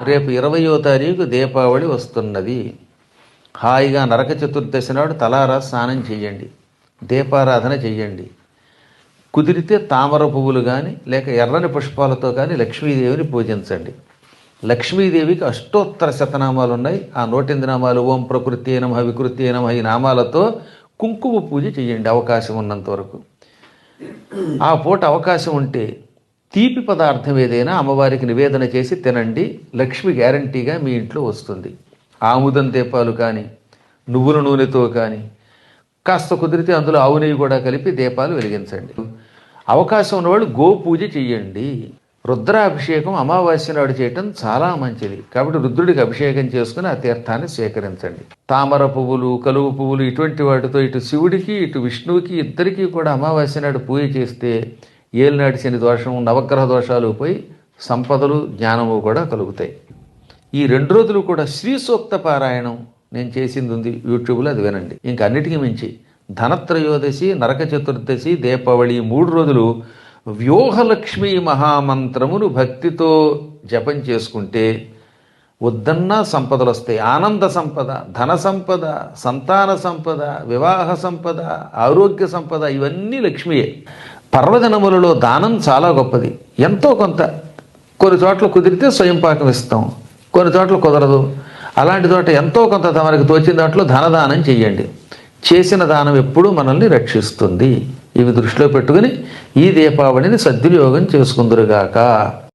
రేపు ఇరవయో తారీఖు దీపావళి వస్తున్నది. హాయిగా నరక చతుర్దశి నాడు తలారా స్నానం చేయండి. దీపారాధన చేయండి. కుదిరితే తామర పువ్వులు కానీ లేక ఎర్రని పుష్పాలతో కానీ లక్ష్మీదేవిని పూజించండి. లక్ష్మీదేవికి అష్టోత్తర శతనామాలు ఉన్నాయి ఆ నోటింది నామాలు ఓం ప్రకృతి నమ వికృతి నమ ఈ నామాలతో కుంకుమ పూజ చేయండి అవకాశం ఉన్నంత వరకు. ఆ పూట అవకాశం ఉంటే తీపి పదార్థం ఏదైనా అమ్మవారికి నివేదన చేసి తినండి లక్ష్మి గ్యారంటీగా మీ ఇంట్లో వస్తుంది. ఆముదం దీపాలు కానీ నువ్వుల నూనెతో కానీ కాస్త కుదిరితే అందులో ఆవు నెయ్యి కూడా కలిపి దీపాలు వెలిగించండి. అవకాశం ఉన్నవాళ్ళు గో పూజ చెయ్యండి రుద్రాభిషేకం అమావాస్య నాడు చేయటం చాలా మంచిది. కాబట్టి రుద్రుడికి అభిషేకం చేసుకుని ఆ తీర్థాన్ని స్వీకరించండి. తామర పువ్వులు కలువు పువ్వులు ఇటువంటి వాటితో ఇటు శివుడికి ఇటు విష్ణువుకి ఇద్దరికీ కూడా అమావాస్య నాడు పూజ చేస్తే ఏలినాటి శని దోషం నవగ్రహ దోషాలు పోయి సంపదలు జ్ఞానము కూడా కలుగుతాయి. ఈ రెండు రోజులు కూడా శ్రీ సూక్త పారాయణం నేను చేసింది ఉంది. యూట్యూబ్లో అది వినండి. ఇంకా అన్నిటికీ మించి ధనత్రయోదశి నరక చతుర్దశి దీపావళి మూడు రోజులు వ్యూహలక్ష్మి మహామంత్రమును భక్తితో జపం చేసుకుంటే వద్దన్నా సంపదలు వస్తాయి. ఆనంద సంపద ధన సంపద సంతాన సంపద వివాహ సంపద ఆరోగ్య సంపద ఇవన్నీ లక్ష్మియే. పర్వదినములలో దానం చాలా గొప్పది. ఎంతో కొంత. కొన్ని చోట్ల కుదిరితే స్వయం పాకం ఇస్తాం. కొన్ని చోట్ల కుదరదు. అలాంటి చోట ఎంతో కొంత తమరికి తోచిన దాంట్లో ధనదానం చేయండి. చేసిన దానం ఎప్పుడూ మనల్ని రక్షిస్తుంది. ఇవి దృష్టిలో పెట్టుకుని ఈ దీపావళిని సద్వినియోగం చేసుకుందరుగాక.